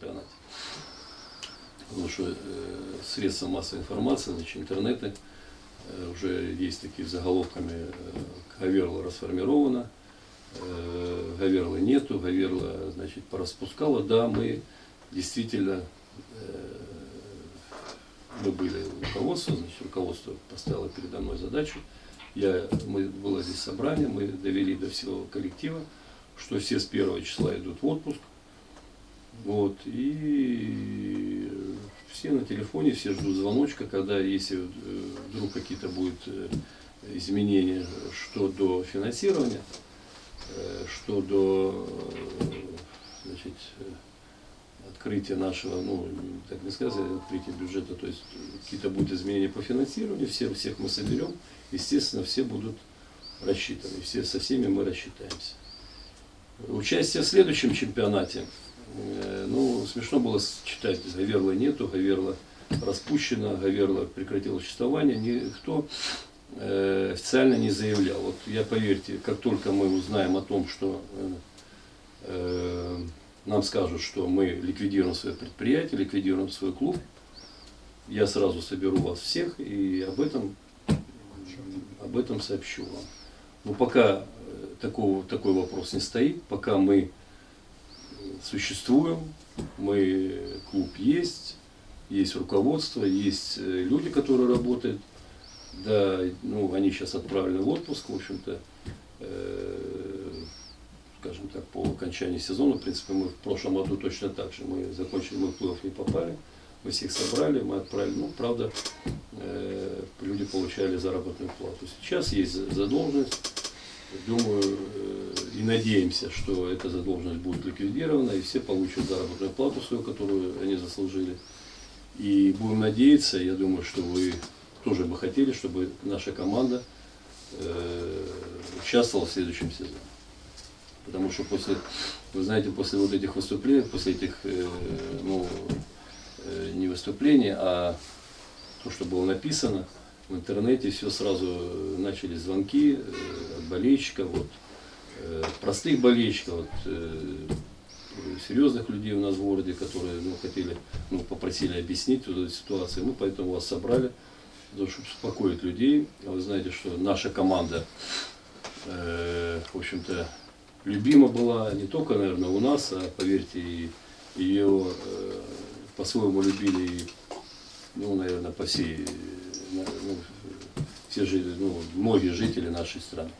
чемпионате. Потому что э, средства массовой информации, значит, интернеты, э, уже есть такие заголовками э, Гаверла расформирована, э, Гаверлы нету, Гаверла, значит, пораспускала. Да, мы действительно, э, мы были руководство, значит, руководство поставило передо мной задачу. Я, мы, было здесь собрание, мы довели до всего коллектива, что все с первого числа идут в отпуск. Вот, и все на телефоне, все ждут звоночка, когда, если э, вдруг какие-то будут э, изменения, что до финансирования, э, что до значит, открытия нашего, ну, так не сказать, открытия бюджета, то есть какие-то будут изменения по финансированию, все, всех мы соберем, естественно, все будут рассчитаны, все, со всеми мы рассчитаемся. Участие в следующем чемпионате, ну, смешно было читать, Гаверла нету, Гаверла распущена, Гаверла прекратила существование, никто э, официально не заявлял. Вот я поверьте, как только мы узнаем о том, что э, э, нам скажут, что мы ликвидируем свое предприятие, ликвидируем свой клуб, я сразу соберу вас всех и об этом, об этом сообщу вам. Но пока э, такого, такой вопрос не стоит, пока мы существуем, мы, клуб есть, есть руководство, есть э, люди, которые работают. Да, ну, они сейчас отправлены в отпуск, в общем-то, э, скажем так, по окончании сезона, в принципе, мы в прошлом году точно так же, мы закончили, мы в плей не попали, мы всех собрали, мы отправили, ну, правда, э, люди получали заработную плату. Сейчас есть задолженность, думаю надеемся, что эта задолженность будет ликвидирована, и все получат заработную плату свою, которую они заслужили. И будем надеяться, я думаю, что вы тоже бы хотели, чтобы наша команда э, участвовала в следующем сезоне. Потому что после, вы знаете, после вот этих выступлений, после этих, э, ну, э, не выступлений, а то, что было написано в интернете, все сразу начали звонки от болельщиков, вот, простых болельщиков, вот, э, серьезных людей у нас в городе, которые ну, хотели, ну, попросили объяснить эту ситуацию. Мы поэтому вас собрали, чтобы успокоить людей. А Вы знаете, что наша команда, э, в общем-то, любима была не только, наверное, у нас, а, поверьте, и ее э, по-своему любили, и, ну, наверное, по всей, э, ну, все ну, многие жители нашей страны.